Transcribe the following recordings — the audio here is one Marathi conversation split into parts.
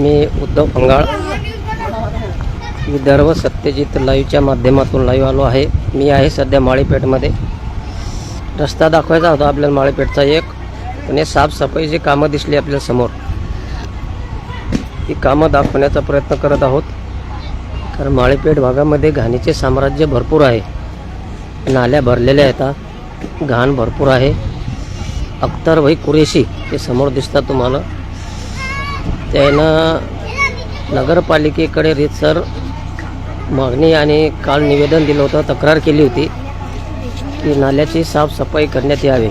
मी उद्धव पंगाळ. विदर्भ सत्यजित लाईव्हच्या माध्यमातून लाईव्ह आलो आहे. मी आहे सध्या माळीपेठमध्ये. रस्ता दाखवायचा होता आपल्याला माळीपेठचा एक. आणि साफसफाईची कामं दिसली आपल्यासमोर ती कामं दाखवण्याचा प्रयत्न करत आहोत. कारण माळीपेठ भागामध्ये घाणीचे साम्राज्य भरपूर आहे. नाल्या भरलेल्या आहेत घाण भरपूर आहे. अख्तरभाई कुरेशी हे समोर दिसतात तुम्हाला. त्यानं नगरपालिकेकडे रीतसर मागणी आणि काल निवेदन दिलं होतं तक्रार केली होती की नाल्याची साफसफाई करण्यात यावी.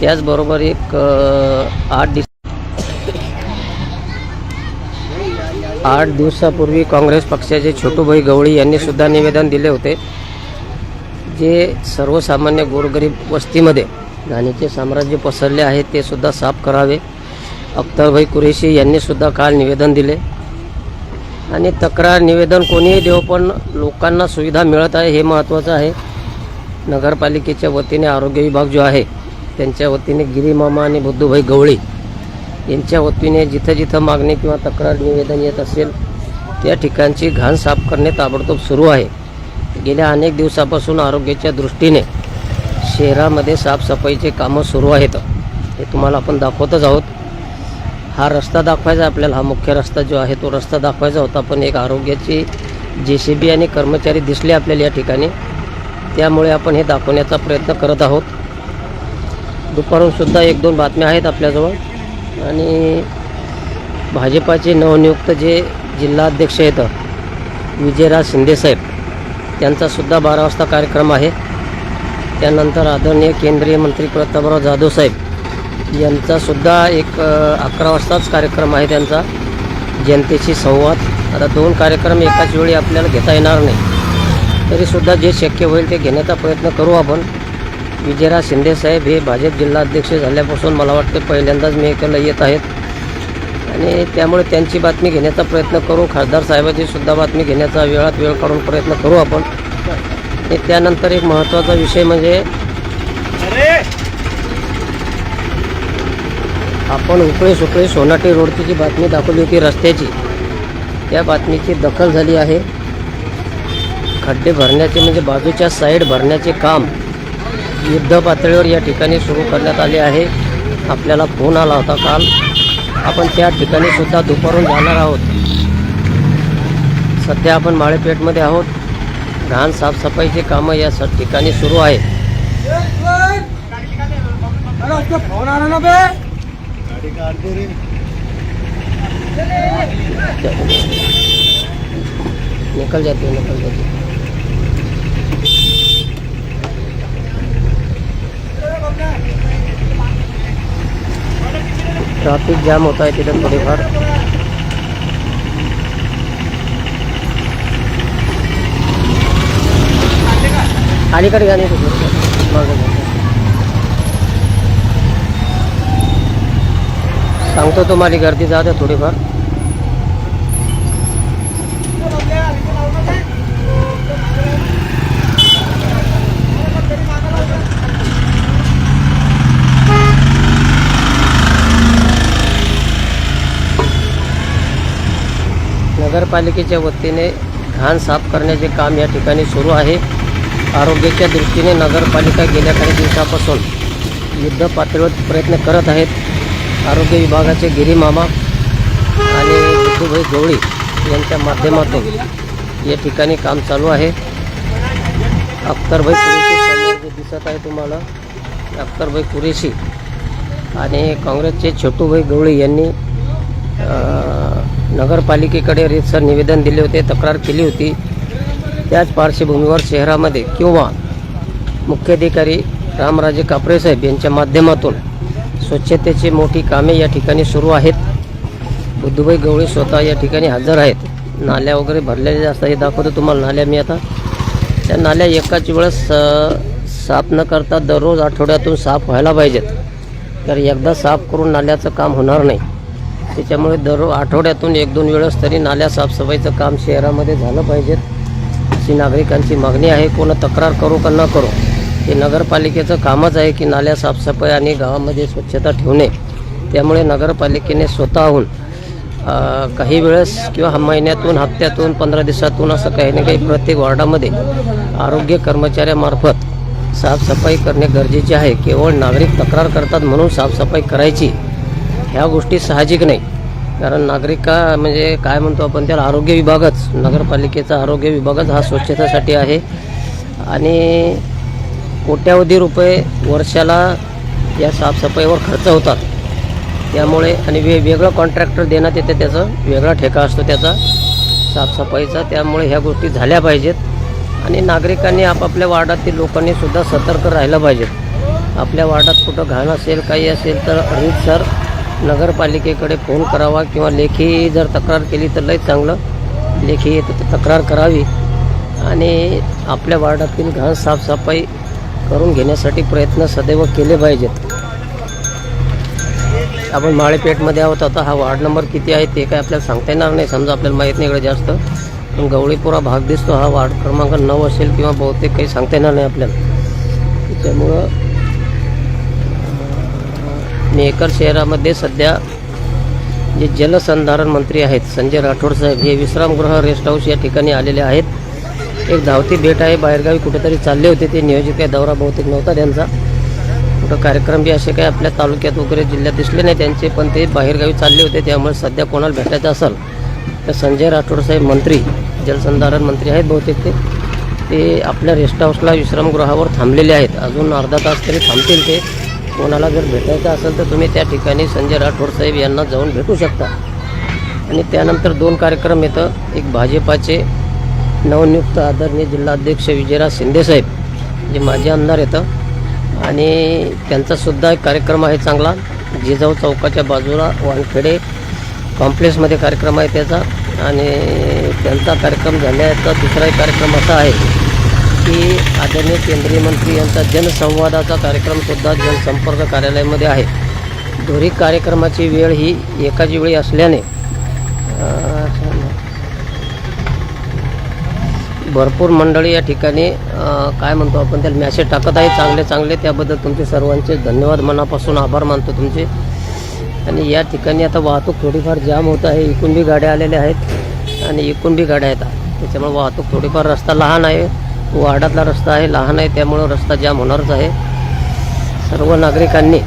त्याचबरोबर एक आठ दिस आठ दिवसापूर्वी काँग्रेस पक्षाचे छोटूभाई गवळी यांनी सुद्धा निवेदन दिले होते जे सर्वसामान्य गोरगरीब वस्तीमध्ये घाणीचे साम्राज्य पसरले आहे ते सुद्धा साफ करावे. अख्तरभाई कुरेशी यांनीसुद्धा काल निवेदन दिले. आणि तक्रार निवेदन कोणीही देव पण लोकांना सुविधा मिळत आहे हे महत्त्वाचं आहे. नगरपालिकेच्या वतीने आरोग्य विभाग जो आहे त्यांच्या वतीने गिरीमामा आणि बुद्धूभाई गवळी यांच्या वतीने जिथं जिथं मागणी किंवा तक्रार निवेदन येत असेल त्या ठिकाणची घाण साफ करणे ताबडतोब सुरू आहे. गेल्या अनेक दिवसापासून आरोग्याच्या दृष्टीने शहरामध्ये साफसफाईचे कामं सुरू आहेत. हे तुम्हाला आपण दाखवतच आहोत. हा रस्ता दाखवायचा आपल्याला हा मुख्य रस्ता जो आहे तो रस्ता दाखवायचा होता. पण एक आरोग्याची जे सी बी आणि कर्मचारी दिसले आपल्याला या ठिकाणी. त्यामुळे आपण हे दाखवण्याचा प्रयत्न करत आहोत. दुपारून सुद्धा एक दोन बातम्या आहेत आपल्याजवळ. आणि भाजपाचे नवनियुक्त जे जिल्हाध्यक्ष आहेत विजयराज शिंदेसाहेब त्यांचासुद्धा बारा वाजता कार्यक्रम आहे. त्यानंतर आदरणीय केंद्रीय मंत्री प्रतापराव जाधव साहेब यांचासुद्धा एक अकरा वाजताच कार्यक्रम आहे त्यांचा. जनतेशी संवाद. आता दोन कार्यक्रम एकाच वेळी आपल्याला घेता येणार नाही. तरीसुद्धा जे शक्य होईल ते घेण्याचा प्रयत्न करू आपण. विजयराज शिंदेसाहेब हे भाजप जिल्हाध्यक्ष झाल्यापासून मला वाटते पहिल्यांदाच मी इकडला येत आहेत. आणि त्यामुळे त्यांची बातमी घेण्याचा प्रयत्न करू. खासदार साहेबाची सुद्धा बातमी घेण्याचा वेळात वेळ काढून प्रयत्न करू आपण. आणि त्यानंतर एक महत्त्वाचा विषय म्हणजे आपण उकळे सुकळे सोनाटी रोडची जी बातमी दाखवली होती रस्त्याची त्या बातमीची दखल झाली आहे. खड्डे भरण्याचे म्हणजे बाजूच्या साईड भरण्याचे काम युद्ध पातळीवर या ठिकाणी सुरू करण्यात आले आहे. आपल्याला फोन आला होता काल. आपण त्या ठिकाणी सुद्धा दुपारून जाणार आहोत. सध्या आपण माळेपेठमध्ये आहोत. घाण साफसफाईची कामं या स ठिकाणी सुरू आहे फोन आला ना बे निकल जाते निकल जाते ट्रॅफिक जाम होत आहे तिथे थोडीफार अलीकडे गाणी सांगतो तुम्हाला गर्दी जाते थोडीफार. नगरपालिकेच्या वतीने घाण साफ करण्याचे काम या ठिकाणी सुरू आहे. आरोग्याच्या दृष्टीने नगरपालिका गेल्या काही दिवसापासून युद्ध पातळीवर प्रयत्न करत आहेत. आरोग्य विभागाचे गिरीमामा आणि विठूभाई गवळी यांच्या माध्यमातून या ठिकाणी काम चालू आहे. अख्तरभाई कुरेशी जे दिसत आहे तुम्हाला अख्तरभाई कुरेशी आणि काँग्रेसचे छोटूभाई गवळी यांनी नगरपालिकेकडे रीतसर निवेदन दिले होते तक्रार केली होती. त्याच पार्श्वभूमीवर शहरामध्ये किंवा मुख्याधिकारी रामराजे कापरे साहेब यांच्या माध्यमातून स्वच्छतेची मोठी कामे या ठिकाणी सुरू आहेत. बुद्धूभाई गवळी स्वतः या ठिकाणी हजर आहेत. नाल्या वगैरे भरलेल्या असतात हे दाखवतो तुम्हाला नाल्या मी आता. त्या नाल्या एकाच वेळेस साफ न करता दररोज आठवड्यातून साफ व्हायला पाहिजेत. तर एकदा साफ करून नाल्याचं काम होणार नाही. त्याच्यामुळे दररोज आठवड्यातून एक दोन वेळेस तरी नाल्या साफसफाईचं काम शहरामध्ये झालं पाहिजेत. अशी नागरिकांची मागणी आहे. कोण तक्रार करू का न करू. हे नगरपालिकेचं कामच आहे की नाल्या साफसफाई आणि गावामध्ये स्वच्छता ठेवणे. त्यामुळे नगरपालिकेने स्वतःहून काही वेळेस किंवा महिन्यातून हप्त्यातून पंधरा दिवसातून असं काही ना काही प्रत्येक वॉर्डामध्ये आरोग्य कर्मचाऱ्यामार्फत साफसफाई करणे गरजेचे आहे. केवळ नागरिक तक्रार करतात म्हणून साफसफाई करायची ह्या गोष्टी साहजिक नाही. कारण नागरिका म्हणजे काय म्हणतो आपण त्याला आरोग्य विभागच नगरपालिकेचा आरोग्य विभागच हा स्वच्छतेसाठी आहे. आणि कोट्यावधी रुपये वर्षाला या साफसफाईवर खर्च होतात. त्यामुळे आणि वे वेगळं कॉन्ट्रॅक्टर देण्यात येते त्याचं वेगळा ठेका असतो त्याचा साफसफाईचा. त्यामुळे ह्या गोष्टी झाल्या पाहिजेत. आणि नागरिकांनी आपापल्या वार्डातील लोकांनी सुद्धा सतर्क राहिलं पाहिजेत. आपल्या वार्डात कुठं घाण असेल काही असेल तर रीतसर नगरपालिकेकडे फोन करावा किंवा लेखी जर तक्रार केली तर लई चांगलं. लेखी त- तक्रार करावी. आणि आपल्या वार्डातील घाण साफसफाई करून घेण्यासाठी प्रयत्न सदैव केले पाहिजेत. आपण माळेपेठमध्ये आहोत आता हा वार्ड नंबर किती आहे ते काय आपल्याला सांगता येणार नाही. समजा आपल्याला माहीत नाही इकडे जास्त. पण गवळीपुरा भाग दिसतो हा वार्ड क्रमांक नऊ असेल किंवा बहुतेक काही सांगता येणार नाही आपल्याला. त्यामुळं मेकर शहरामध्ये सध्या जे जलसंधारण मंत्री आहेत संजय राठोड साहेब हे विश्रामगृह रेस्ट हाऊस या ठिकाणी आलेले आहेत. एक धावती भेट आहे. बाहेरगावी कुठेतरी चालले होते. ते नियोजित काही दौरा बहुतेक नव्हता त्यांचा. कुठं कार्यक्रम बी असे काही आपल्या तालुक्यात वगैरे जिल्ह्यात दिसले नाही त्यांचे पण ते बाहेरगावी चालले होते. त्यामुळे सध्या कोणाला भेटायचं असेल तर संजय राठोड साहेब मंत्री जलसंधारण मंत्री आहेत बहुतेक ते. ते आपल्या रेस्ट हाऊसला विश्रामगृहावर थांबलेले आहेत. अजून अर्धा तास तरी थांबतील ते. कोणाला जर भेटायचं असेल तर तुम्ही त्या ठिकाणी संजय राठोड साहेब यांना जाऊन भेटू शकता. आणि त्यानंतर दोन कार्यक्रम येतं एक भाजपाचे नवनियुक्त आदरणीय जिल्हाध्यक्ष विजयराज शिंदेसाहेब जे माजी आमदार येतं आणि त्यांचासुद्धा एक कार्यक्रम आहे चांगला जिजाऊ चौकाच्या बाजूला वानखेडे कॉम्प्लेक्समध्ये कार्यक्रम आहे त्याचा. आणि त्यांचा कार्यक्रम झाल्याचा दुसराही एक कार्यक्रम असा आहे की आदरणीय केंद्रीय मंत्री यांचा जनसंवादाचा कार्यक्रमसुद्धा जनसंपर्क कार्यालयामध्ये आहे. दोरी कार्यक्रमाची वेळ ही एकाच वेळी असल्याने भरपूर मंडळी या ठिकाणी काय म्हणतो आपण त्याला मॅसेज टाकत आहे चांगले चांगले. त्याबद्दल तुमचे सर्वांचे धन्यवाद मनापासून आभार मानतो तुमचे. आणि या ठिकाणी आता वाहतूक थोडीफार जाम होत आहे. इकून बी गाड्या आलेल्या आहेत आणि इकून बी गाड्या येतात त्याच्यामुळे वाहतूक थोडीफार रस्ता लहान आहे. वार्डातला रस्ता आहे लहान आहे. त्यामुळं रस्ता जाम होणारच आहे. सर्व नागरिकांनी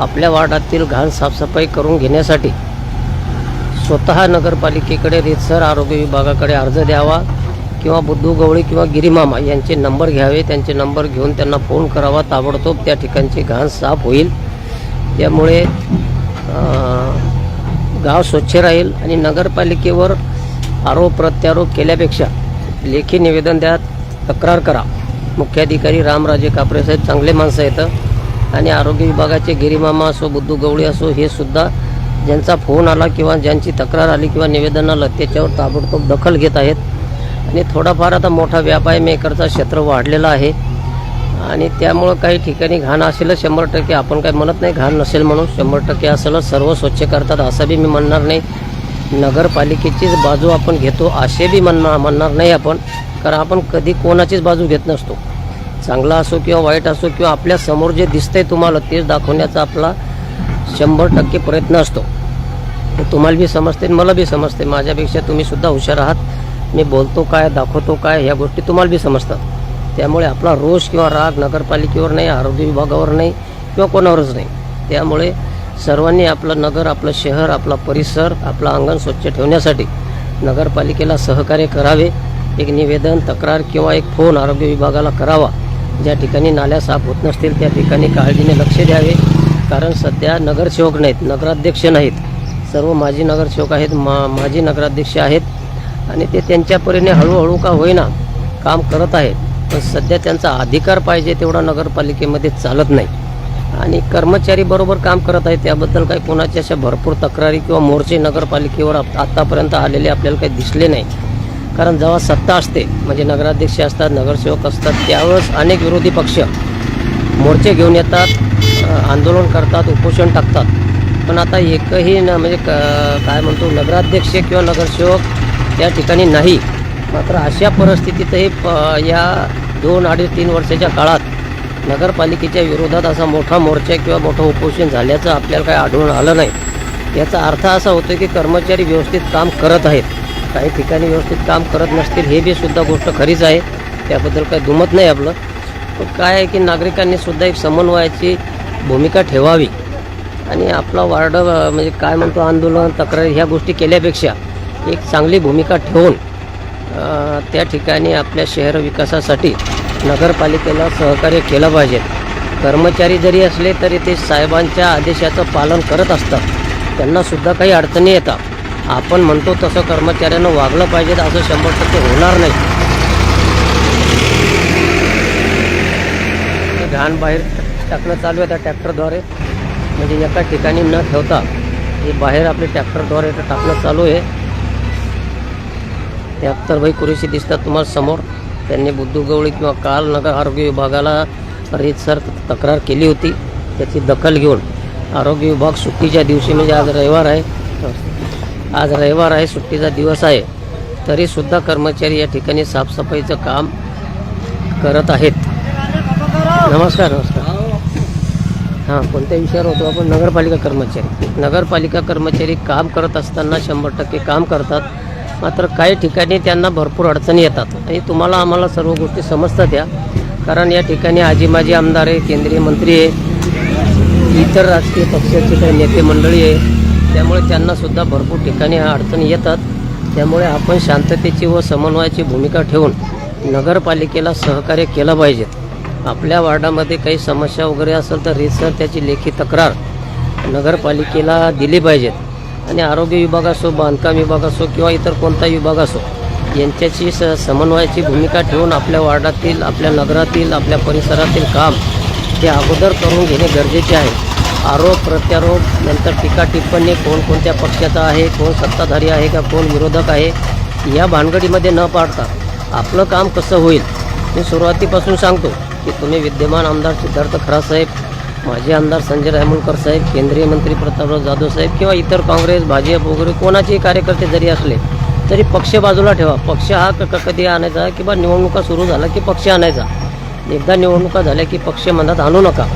आपल्या वार्डातील घाण साफसफाई करून घेण्यासाठी स्वतः नगरपालिकेकडे रितसर आरोग्य विभागाकडे अर्ज द्यावा. किंवा बुद्धू गवळी किंवा गिरीमामा यांचे नंबर घ्यावे त्यांचे नंबर घेऊन त्यांना फोन करावा. ताबडतोब त्या ठिकाणची घाण साफ होईल. त्यामुळे गाव स्वच्छ राहील आणि नगरपालिकेवर आरोप प्रत्यारोप केल्यापेक्षा लेखी निवेदन द्या तक्रार करा. मुख्याधिकारी रामराजे कापरे साहेब चांगले माणसं येतं आणि आरोग्य विभागाचे गिरीमामा असो बुद्धू गवळी असो हे सुद्धा ज्यांचा फोन आला किंवा ज्यांची तक्रार आली किंवा निवेदन आलं त्याच्यावर ताबडतोब दखल घेत आहेत. आणि थोडाफार आता मोठा व्यापार मेकरचा क्षेत्र वाढलेला आहे. आणि त्यामुळं काही ठिकाणी घाण असेलच शंभर टक्के आपण काही म्हणत नाही घाण नसेल म्हणून शंभर टक्के असेलच सर्व स्वच्छ करतात असं बी मी म्हणणार नाही. नगरपालिकेचीच बाजू आपण घेतो असे बी म्हणणार म्हणणार नाही आपण. कारण आपण कधी कोणाचीच बाजू घेत नसतो. चांगला असो किंवा वाईट असो किंवा आपल्यासमोर जे दिसतंय तुम्हाला तेच दाखवण्याचा आपला शंभर टक्के प्रयत्न असतो. तुम्हाला बी समजते मला बी समजते. माझ्यापेक्षा तुम्हीसुद्धा हुशार आहात. मी बोलतो काय दाखवतो काय ह्या गोष्टी तुम्हाला बी समजतात. त्यामुळे आपला रोष किंवा राग नगरपालिकेवर नाही आरोग्य विभागावर नाही किंवा कोणावरच नाही. त्यामुळे सर्वांनी आपलं नगर आपलं शहर आपला परिसर आपलं अंगण स्वच्छ ठेवण्यासाठी नगरपालिकेला सहकार्य करावे. एक निवेदन तक्रार किंवा एक फोन आरोग्य विभागाला करावा. ज्या ठिकाणी नाल्या साफ होत नसतील त्या ठिकाणी काळजीने लक्ष द्यावे. कारण सध्या नगरसेवक नाहीत नगराध्यक्ष नाहीत. सर्व माजी नगरसेवक आहेत मा माजी नगराध्यक्ष आहेत. आणि ते त्यांच्या परीने हळूहळू का होईना काम करत आहेत. पण सध्या त्यांचा अधिकार पाहिजे तेवढा नगरपालिकेमध्ये चालत नाही. आणि कर्मचारी बरोबर काम करत आहेत त्याबद्दल काही कोणाच्या अशा भरपूर तक्रारी किंवा मोर्चे नगरपालिकेवर आत्तापर्यंत आलेले आपल्याला काही दिसले नाही. कारण जेव्हा सत्ता असते म्हणजे नगराध्यक्ष असतात नगरसेवक असतात त्यावेळेस अनेक विरोधी पक्ष मोर्चे घेऊन येतात आंदोलन करतात उपोषण टाकतात. पण आता एकही न म्हणजे क काय म्हणतो नगराध्यक्ष किंवा नगरसेवक त्या ठिकाणी नाही. मात्र अशा परिस्थितीतही प या दोन अडीच तीन वर्षाच्या काळात नगरपालिकेच्या विरोधात असा मोठा मोर्चा किंवा मोठं उपोषण झाल्याचं आपल्याला काही आढळून आलं नाही. याचा अर्थ असा होतो की कर्मचारी व्यवस्थित काम करत आहेत. काही ठिकाणी व्यवस्थित काम करत नसतील हे बी सुद्धा गोष्ट खरीच आहे. त्याबद्दल काही दुमत नाही आपलं. पण काय आहे की नागरिकांनी सुद्धा एक समन्वयाची भूमिका ठेवावी. आणि आपला वार्ड म्हणजे काय म्हणतो आंदोलन तक्रारी ह्या गोष्टी केल्यापेक्षा एक चांगली भूमिका ठेवून त्या ठिकाणी आपल्या शहर विकासासाठी नगरपालिकेला सहकार्य केलं पाहिजे. कर्मचारी जरी असले तरी ते साहेबांच्या आदेशाचं पालन करत असतात. त्यांनासुद्धा काही अडचणी येतात. आपण म्हणतो तसं कर्मचाऱ्यांना वागलं पाहिजे असं शंभर टक्के होणार नाही. ते घाण बाहेर टाकणं चालू आहे त्या ट्रॅक्टरद्वारे. म्हणजे एका ठिकाणी न ठेवता हे बाहेर आपले ट्रॅक्टरद्वारे टाकणं चालू आहे. ते अख्तरभाई कुरेशी दिसतात तुम्हाला समोर. त्यांनी बुद्धू गवळी किंवा काल नगर आरोग्य विभागाला रीतसर तक्रार केली होती. त्याची दखल घेऊन. आरोग्य विभाग सुट्टीच्या दिवशी म्हणजे आज रविवार आहे. आज रविवार आहे सुट्टीचा दिवस आहे. तरीसुद्धा कर्मचारी या ठिकाणी साफसफाईचं काम करत आहेत. नमस्कार नमस्कार. हां कोणत्या विषयावर होतो? आपण नगरपालिका कर्मचारी. नगरपालिका कर्मचारी काम करत असताना शंभर टक्के काम करतात. मात्र काही ठिकाणी त्यांना भरपूर अडचणी येतात. आणि तुम्हाला आम्हाला सर्व गोष्टी समजतात या. कारण या ठिकाणी आजी माजी आमदार आहे केंद्रीय मंत्री आहे इतर राजकीय पक्षाचे काही नेते मंडळी आहे. त्यामुळे त्यांनासुद्धा भरपूर ठिकाणी ह्या अडचणी येतात. त्यामुळे आपण शांततेची व समन्वयाची भूमिका ठेवून नगरपालिकेला सहकार्य केलं पाहिजे. आपल्या वार्डामध्ये काही समस्या वगैरे असेल तर रितसर त्याची लेखी तक्रार नगरपालिकेला दिली पाहिजेत. आणि आरोग्य विभाग असो बांधकाम विभाग असो किंवा इतर कोणता विभाग असो यांच्याची स समन्वयाची भूमिका ठेवून आपल्या वार्डातील आपल्या नगरातील आपल्या परिसरातील काम हे अगोदर करून घेणे गरजेचे आहे. आरोप प्रत्यारोप नंतर टीका टिप्पणी कोण कोणत्या पक्षाचा आहे कोण सत्ताधारी आहे का कोण विरोधक आहे या भानगडीमध्ये न पाडता आपलं काम कसं होईल मी सुरुवातीपासून सांगतो की तुम्ही विद्यमान आमदार सिद्धार्थ खरासाहेब माजी आमदार संजय रायमुलकर साहेब केंद्रीय मंत्री प्रतापराव जाधव साहेब किंवा इतर काँग्रेस भाजप वगैरे कोणाचेही कार्यकर्ते जरी असले तरी पक्ष बाजूला ठेवा. पक्ष हा क क- कधी आणायचा किंवा निवडणुका सुरू झाला की पक्ष आणायचा. एकदा निवडणुका झाल्या की पक्ष मनात आणू नका.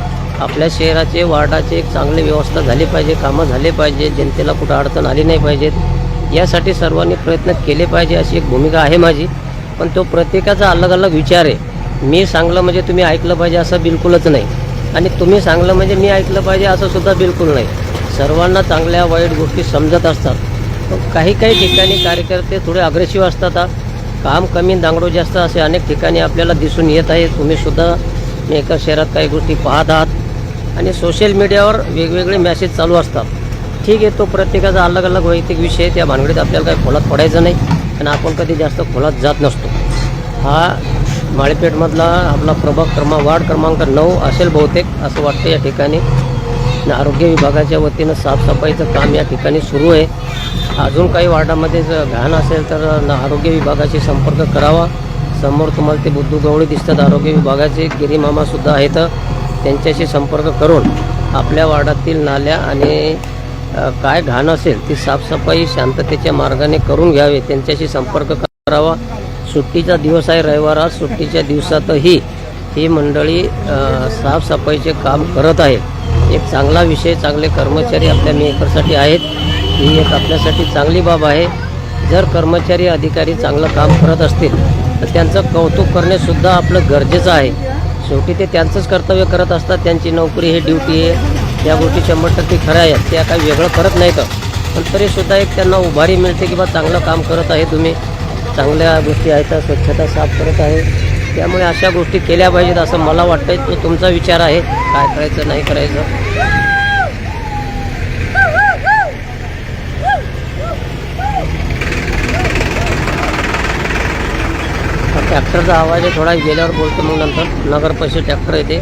आपल्या शहराचे वार्डाचे एक चांगली व्यवस्था झाली पाहिजे कामं झाले पाहिजे जनतेला कुठं अडचण आली नाही पाहिजेत. यासाठी सर्वांनी प्रयत्न केले पाहिजे अशी एक भूमिका आहे माझी. पण तो प्रत्येकाचा अलग अलग विचार आहे. मी सांगलं म्हणजे तुम्ही ऐकलं पाहिजे असं बिलकुलच नाही. आणि तुम्ही सांगलं म्हणजे मी ऐकलं पाहिजे असं सुद्धा बिलकुल नाही. सर्वांना चांगल्या वाईट गोष्टी समजत असतात. पण काही काही ठिकाणी कार्यकर्ते थोडे अग्रेसिव्ह असतात काम कमी दांगडो जास्त असे अनेक ठिकाणी आपल्याला दिसून येत आहे तुम्ही सुद्धा एका शहरात काही गोष्टी पाहत आहात. आणि सोशल मीडियावर वेगवेगळे मॅसेज चालू असतात. ठीक आहे तो प्रत्येकाचा अलग अलग वैयक्तिक विषय आहे. त्या भानगडीत आपल्याला काही खोलात पडायचं नाही. आणि आपण कधी जास्त खोलात जात नसतो. हा माळेपेठमधला आपला प्रभाग क्रमांक वार्ड क्रमांक नऊ असेल बहुतेक असं वाटतं या ठिकाणी. आरोग्य विभागाच्या वतीनं साफसफाईचं काम या ठिकाणी सुरू आहे. अजून काही वार्डामध्ये जर घाण असेल तर आरोग्य विभागाशी संपर्क करावा. समोर तुम्हाला ते बुद्धू गवळी दिसतात. आरोग्य विभागाचे गिरीमामासुद्धा आहेत. त्यांच्याशी संपर्क करून आपल्या वार्डातील नाल्या आणि काय घाण असेल ती साफसफाई शांततेच्या मार्गाने करून घ्यावे. त्यांच्याशी संपर्क करावा. सुट्टीचा दिवस आहे रविवार सुट्टीच्या दिवसातही ही मंडळी साफसफाईचे काम करत आहे. एक चांगला विषय चांगले कर्मचारी आपल्या मेकरसाठी आहेत. ही एक आपल्यासाठी चांगली बाब आहे. जर कर्मचारी अधिकारी चांगलं काम करत असतील तर त्यांचं कौतुक करणेसुद्धा आपलं गरजेचं आहे. शेवटी ते त्यांचंच कर्तव्य करत असतात. त्यांची नोकरी हे ड्युटी आहे. त्या गोष्टी शंभर टक्के खऱ्या आहेत. त्या काही वेगळं करत नाही तर पण तरीसुद्धा एक त्यांना उभारी मिळते की बा चांगलं काम करत आहे तुम्ही. चांगल्या गोष्टी आहेत स्वच्छता साफ करत आहे. त्यामुळे अशा गोष्टी केल्या पाहिजेत असं मला वाटतं तो तुमचा विचार आहे. काय करायचं नाही करायचं? ट्रॅक्टरचा आवाज आहे थोडा गेल्यावर बोलतो मग नंतर. नगर पैसे ट्रॅक्टर येते.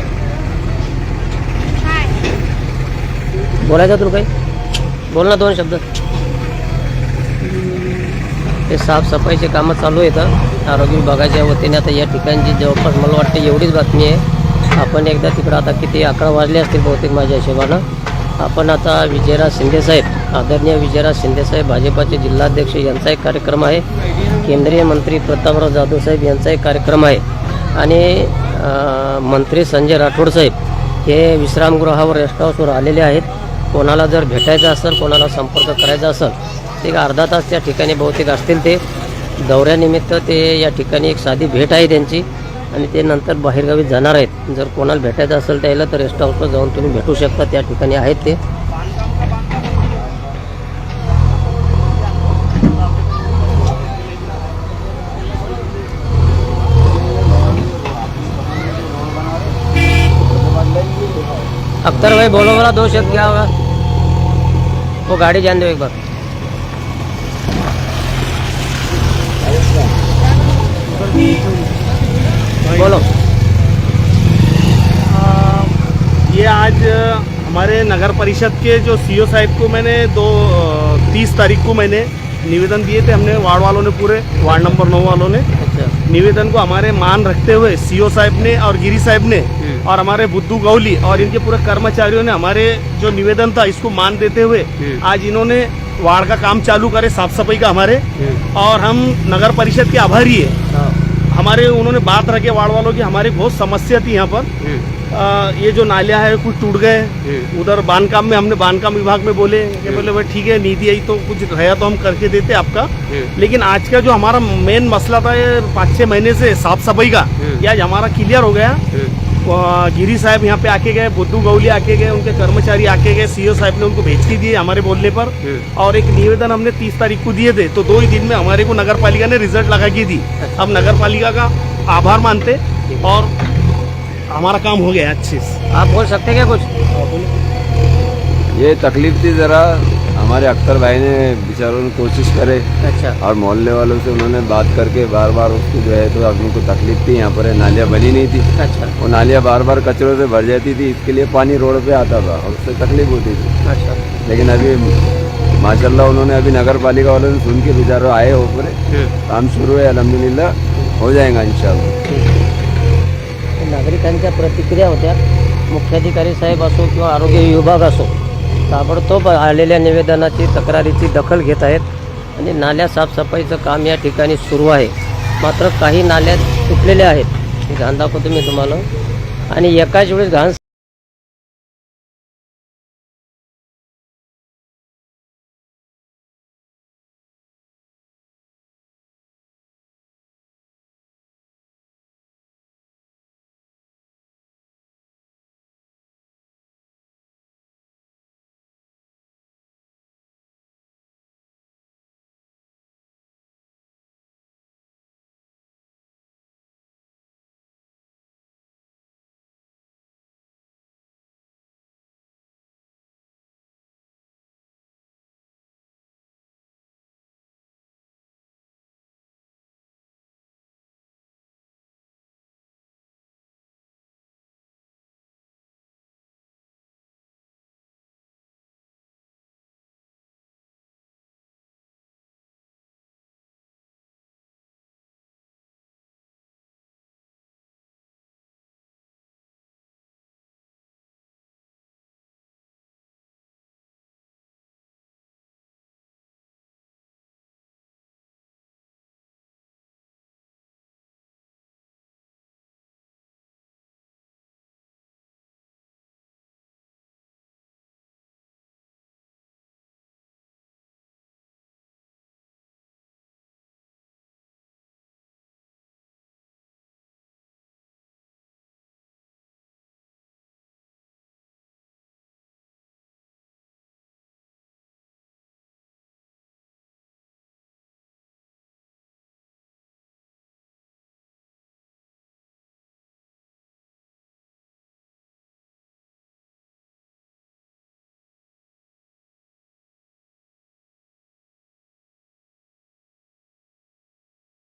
बोलायचं तुला काही? बोल ना दोन शब्द. ते साफसफाईचे कामं चालू आहेत. आरोग्य विभागाच्या वतीने आता या ठिकाणची जवळपास मला वाटतं एवढीच बातमी आहे. आपण एकदा तिकडं आता किती अकरा वाजले असतील बहुतेक माझ्या हिशोबानं. आपण आता विजयराज शिंदेसाहेब आदरणीय विजयराज शिंदेसाहेब भाजपाचे जिल्हाध्यक्ष यांचा एक कार्यक्रम आहे. केंद्रीय मंत्री प्रतापराव जाधव साहेब यांचा एक कार्यक्रम आहे. आणि मंत्री संजय राठोड साहेब हे विश्रामगृहावर रेस्ट हाऊसवर आलेले आहेत. कोणाला जर भेटायचं असेल कोणाला संपर्क करायचा असेल एक अर्धा तास त्या ठिकाणी बहुतेक असतील ते. दौऱ्यानिमित्त ते या ठिकाणी एक साधी भेट आहे त्यांची. आणि ते नंतर बाहेरगावी जाणार आहेत. जर कोणाला भेटायचं असेल त्याला तर रेस्ट हाऊसला जाऊन तुम्ही भेटू शकता. त्या ठिकाणी आहेत ते. अख्तर भाई बोलो बोला दो शब्द क्या होगा वो गाड़ी जान दो एक बार बोलो। ये आज हमारे नगर परिषद के जो सीओ साहब को मैंने दो तीस तारीख को मैंने निवेदन दिए थे हमने वार्ड वालों ने पूरे वार्ड नंबर नौ वालों ने। अच्छा। निवेदन को हमारे मान रखते हुए सीओ साहब ने और गिरी साहब ने हम्म। और हमारे बुद्धू गौली और इनके पूरे कर्मचारियों ने हमारे जो निवेदन था इसको मान देते हुए हम्म। आज इन्होंने वार्ड का काम चालू करे साफ़ सफ़ाई का हमारे। हम्म, और हम नगर परिषद के आभारी है। हाँ, हमारे उन्होंने बात रखे वार्ड वालों की हमारी बहुत समस्या थी यहाँ पर। आ, ये जो नालिया है कुछ टूट गए। उधर बांधकाम में हमने बांधकाम विभाग में बोले कि बोले भाई ठीक है नीति आई तो कुछ रहा तो हम करके देते आपका। लेकिन आज का जो हमारा मेन मसला था ये पाँच छः महीने से साफ़ सफ़ाई का। ये आज हमारा क्लियर हो गया। गिरी साहब यहाँ पे आके गए बुद्धू गौली आके गए उनके कर्मचारी आके गए सीओ साहब ने उनको भेज के दिए हमारे बोलने पर। हम्म। और एक निवेदन हमने तीस तारीख को दिए थे तो दो ही दिन में हमारे को नगर पालिका ने रिज़ल्ट लगा के दी। अब नगर पालिका का आभार मानते और हमारा काम हो गया अच्छे से। आप बोल सकते क्या कुछ? ये तकलीफ़ थी ज़रा हमारे अख्तर भाई ने बेचारों ने कोशिश करे अच्छा। और मोहल्ले वालों से उन्होंने बात करके बार बार उसको जो है तो अब उनको तकलीफ़ थी यहाँ पर नालियाँ बनी नहीं थी। अच्छा। वो नालियाँ बार बार कचरों से भर जाती थी इसके लिए पानी रोड पे आता था और उससे तकलीफ़ होती थी। अच्छा। लेकिन अभी माशाल्लाह उन्होंने अभी नगर पालिका वालों ने सुन के बेचारों आए हो पूरे काम शुरू है अलहमदिल्ला हो जाएगा इंशाल्लाह। नागरिकांच्या प्रतिक्रिया होत्या मुख्याधिकारी साहेब असो किंवा आरोग्य विभाग असो ताबडतोब आलेल्या निवेदनाची तक्रारीची दखल घेत आहेत आणि नाल्या साफसफाईचं काम या ठिकाणी सुरू आहे. मात्र काही नाल्या तुटलेल्या आहेत. हे घाण दाखवतो मी तुम्हाला आणि एकाच वेळेस घाण